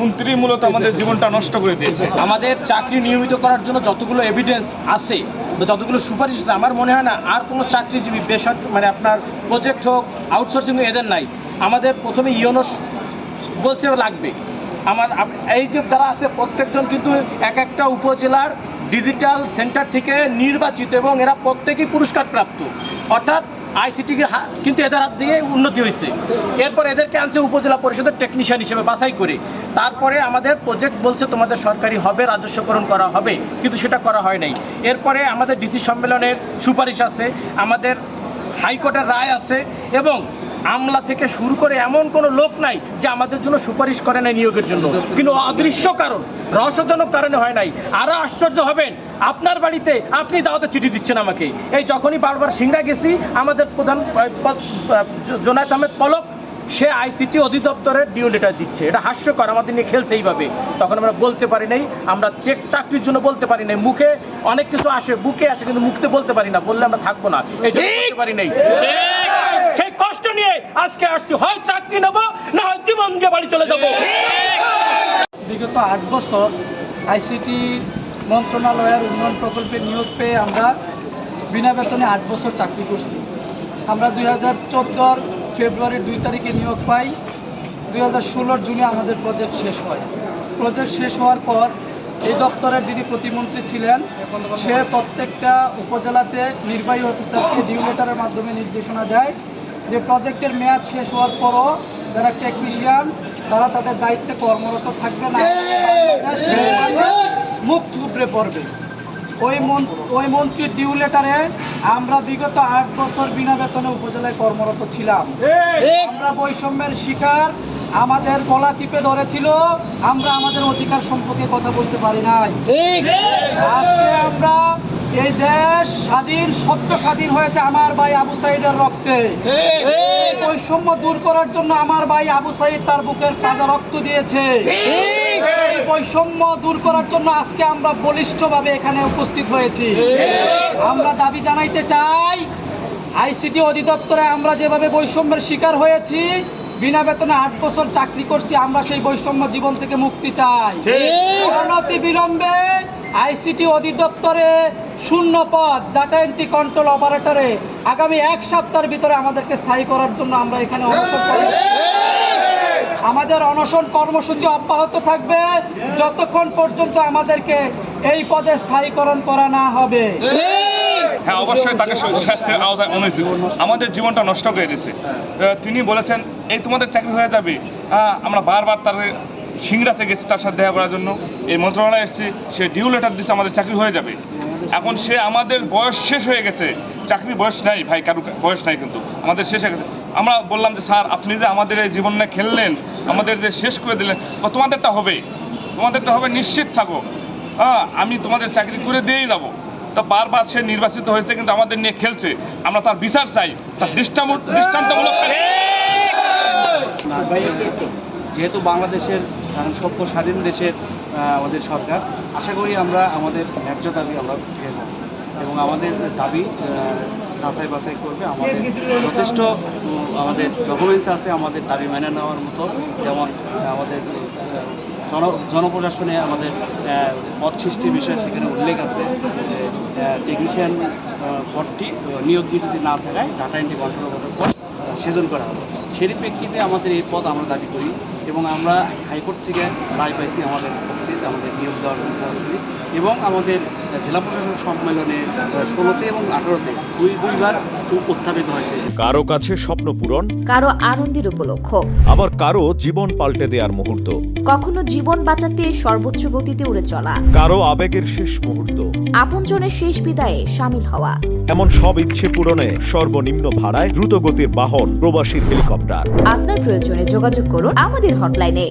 মন্ত্রী মূলত আমাদের জীবনটা নষ্ট করে দিয়েছে। আমাদের চাকরি নিয়মিত করার জন্য যতগুলো এভিডেন্স আছে বা যতগুলো সুপারিশ আছে, আমার মনে হয় না আর কোনো চাকরিজীবী বেসরকারি মানে আপনার প্রজেক্ট হোক আউটসোর্সিং এদের নাই। আমাদের প্রথমে ইউনোস বলছে লাগবে। আমার এই যে যারা আছে প্রত্যেকজন কিন্তু এক একটা উপজেলার ডিজিটাল সেন্টার থেকে নির্বাচিত এবং এরা প্রত্যেকেই পুরস্কার প্রাপ্ত অর্থাৎ আইসিটি কিন্তু এদের হাত দিয়ে উন্নতি হয়েছে। এরপর এদেরকে আনছে উপজেলা পরিষদের টেকনিশিয়ান হিসেবে বাছাই করে। তারপরে আমাদের প্রজেক্ট বলছে তোমাদের সরকারি হবে, রাজস্বকরণ করা হবে, কিন্তু সেটা করা হয় নাই। এরপরে আমাদের ডিসি সম্মেলনের সুপারিশ আছে, আমাদের হাইকোর্টের রায় আছে, এবং আমলা থেকে শুরু করে এমন কোনো লোক নাই যে আমাদের জন্য সুপারিশ করে নাই নিয়োগের জন্য। কিন্তু অদৃশ্য কারণ, রহস্যজনক কারণে হয় নাই। আরও আশ্চর্য হবেন আপনার বাড়িতে আপনি দাওয়াতে চিঠি দিচ্ছেন আমাকে। এই যখনই বারবার সিংড়া গেছি, আমাদের প্রধান জোনায়েত আহমেদ পলক, সে আইসিটি অধিদপ্তরের ডিও লেটার দিচ্ছে। এটা হাস্যকর, আমাদের নিয়ে খেলছে এইভাবে। তখন আমরা বলতে পারি নাই, আমরা চেক চাকরির জন্য বলতে পারি নাই। মুখে অনেক কিছু আসে, বুকে আসে, কিন্তু মুখতে বলতে পারি না, বললে আমরা থাকব না। এই জন্য বলতে পারি নাই। সেই কষ্ট নিয়ে আজকে আসছি। হয় চাকরি নেব, না হয় জীবন দিয়ে বাড়ি চলে যাব। বিগত আট বছর আইসিটি মন্ত্রণালয়ের উন্নয়ন প্রকল্পে নিয়োগ পেয়ে আমরা বিনা বেতনে আট বছর চাকরি করছি। আমরা দুই হাজার চোদ্দোর ফেব্রুয়ারির দুই তারিখে নিয়োগ পাই দুই হাজার ষোলোর জুনে আমাদের প্রজেক্ট শেষ হয়। প্রজেক্ট শেষ হওয়ার পর এই দপ্তরের যিনি প্রতিমন্ত্রী ছিলেন সে প্রত্যেকটা উপজেলাতে নির্বাহী অফিসারকে ডিউ লেটারের মাধ্যমে নির্দেশনা দেয় যে প্রজেক্টের মেয়াদ শেষ হওয়ার পরও যারা টেকনিশিয়ান তারা তাদের দায়িত্বে কর্মরত থাকবে না। মুখ থুবড়ে পড়বে। ওই মন ওই মন্ত্রীর ডিউ লেটারে আমরা বিগত আট বছর বিনা বেতনে উপজেলায় কর্মরত ছিলাম। আমরা বৈষম্যের শিকার আমাদের গলা চিপে ধরেছিল আমরা আমাদের অধিকার সম্পর্কে কথা বলতে পারি নাই। আজকে আমরা এই দেশ স্বাধীন সত্য স্বাধীন হয়েছে আমার ভাই আবু সাইদের রক্তে। বৈষম্য দূর করার জন্য আমার ভাই আবু সাইদ তার বুকের তাজা রক্ত দিয়েছে। বৈষম্য দূর করার জন্য আজকে আমরা বলিষ্ঠভাবে এখানে উপস্থিত হয়েছি। আমরা দাবি জানাইতে চাই, আইসিটি অধিদপ্তরে আমরা যেভাবে বৈষম্যের শিকার হয়েছি, বিনা বেতনে আট বছর চাকরি করছি, আমরা সেই বৈষম্য জীবন থেকে মুক্তি চাই। অনতি বিলম্বে আইসিটি অধিদপ্তরে শূন্য পদ ডাটা এন্ট্রি কন্ট্রোল অপারেটরে আগামী এক সপ্তাহের ভিতরে আমাদেরকে স্থায়ী করার জন্য আমরা এখানে করি আমাদের অনশন কর্মসূচি অব্যাহত থাকবে। যতক্ষণ পর্যন্ত আমাদেরকে এই পদে স্থায়ীকরণ করা না হবে। হ্যাঁ অবশ্যই তাকে শাস্তির আওতায় অনুচিত আমাদের জীবনটা নষ্ট করে দিয়েছে। তিনি বলেছেন, এই তোমাদের চাকরি হয়ে যাবে। আমরা বারবার তার সিংড়াতে গেছি তার সাথে দেখা করার জন্য এই মন্ত্রণালয়ে এসেছি। সে ডিউ লেটার দিচ্ছে আমাদের চাকরি হয়ে যাবে। এখন সে আমাদের বয়স শেষ হয়ে গেছে। চাকরি বয়স নাই, ভাই কারু বয়স নাই কিন্তু। আমাদের শেষ হয়ে গেছে। আমরা বললাম যে, স্যার, আপনি যে আমাদের এই জীবন নিয়ে খেললেন আমাদের যে শেষ করে দিলেন, বা তোমাদেরটা হবে তোমাদেরটা হবে, নিশ্চিত থাকো। হ্যাঁ আমি তোমাদের চাকরি করে দিয়েই যাব। তা বারবার সে নির্বাচিত হয়েছে, কিন্তু আমাদের নিয়ে খেলছে। আমরা তার বিচার চাই, তার দৃষ্টামূল দৃষ্টান্তমূলক যেহেতু বাংলাদেশের এখন সভ্য স্বাধীন দেশের আমাদের সরকার, আশা করি আমরা আমাদের ন্যায্য দাবি আমরা যাব এবং আমাদের দাবি যাচাই বাছাই করবে আমাদের যথেষ্ট আমাদের ডকুমেন্টস আছে, আমাদের দাবি মেনে নেওয়ার মতো। যেমন আমাদের জন, জনপ্রশাসনে আমাদের পদ সৃষ্টির বিষয়ে সেখানে উল্লেখ আছে যে টেকনিশিয়ান পদটি নিয়োগ যদি না থাকায় ডাটা এন্ট্রি কন্ট্রোল পদ সেজন করা হবে। সেই প্রেক্ষিতে আমাদের এই পদ আমরা দাবি করি এবং আমরা হাইকোর্ট থেকে রায় পাইছি আমাদের পক্ষে আমাদের নিয়োগ দেওয়ার জন্য সরাসরি এবং আমাদের জেলা প্রশাসন সম্মেলনে ষোলোতে এবং আঠারোতে দুই দুইবার উত্থাপিত হয়েছে। কারও কাছে স্বপ্ন পূরণ কারও আনন্দের উপলক্ষ। আবার কারও জীবন পাল্টে দেওয়ার মুহূর্ত। কখনো জীবন বাঁচাতে সর্বোচ্চ গতিতে উড়ে চলা। কারও আবেগের শেষ মুহূর্ত। আপনজনের শেষ বিদায়ে সামিল হওয়া। এমন সব ইচ্ছে পূরণে সর্বনিম্ন ভাড়ায় দ্রুত গতির বাহন প্রবাসী হেলিকপ্টার। আপনার প্রয়োজনে যোগাযোগ করুন আমাদের হটলাইনে।